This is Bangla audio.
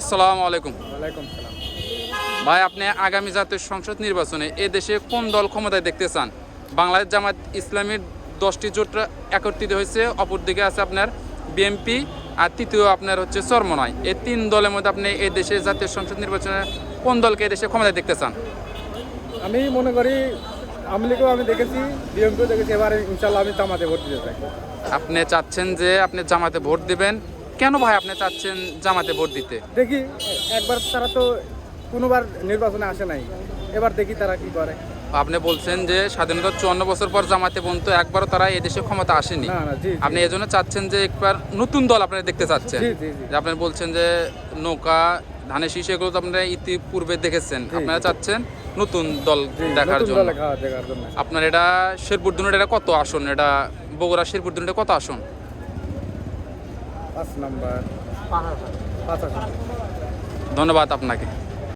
আসসালামু আলাইকুম। ওয়ালাইকুম সালাম। ভাই আপনি আগামী জাতীয় সংসদ নির্বাচনে এ দেশে কোন দল ক্ষমতায় দেখতে চান? বাংলাদেশ জামাত ইসলামীর দশটি জোট একত্রিত হয়েছে অপরদিকে আছে আপনার বিএনপি আর তৃতীয় আপনার হচ্ছে চরমনয় এই তিন দলের মধ্যে আপনি এই দেশে জাতীয় সংসদ নির্বাচনে কোন দলকে এই দেশে ক্ষমতায় দেখতে চান? আমি মনে করি আওয়ামী লীগও আমি দেখেছি বিএমকেও দেখেছি এবারে ইনশাল্লাহ আমি জামাতে ভোট দিতে চাই। আপনি চাচ্ছেন যে আপনি জামাতে ভোট দিবেন কেন ভাই আপনি চাচ্ছেন জামাতে ভোট দিতে? দেখি একবার তারা তো কোনোবার নির্বাচনে আসে নাই। এবার দেখি তারা কি করে। আপনি বলছেন যে স্বাধীনতা চুয়ান্ন বছর পর জামাতে পর্যন্ত একবারও তারা এই দেশে ক্ষমতা আসেনি। আপনি এই জন্য চাচ্ছেন যে একবার নতুন দল আপনারা দেখতে চাচ্ছেন। আপনি বলছেন যে নৌকা ধানের শীষ এগুলো তো আপনারা ইতিপূর্বে দেখেছেন। আপনারা চাচ্ছেন নতুন দল দেখার জন্য। আপনার এটা শেরপুর দুনুর এটা কত আসন? এটা বগুড়া শেরপুর দুনুর কত আসন? পাঁচ নাম্বার পাঁচ আসন ধন্যবাদ আপনাকে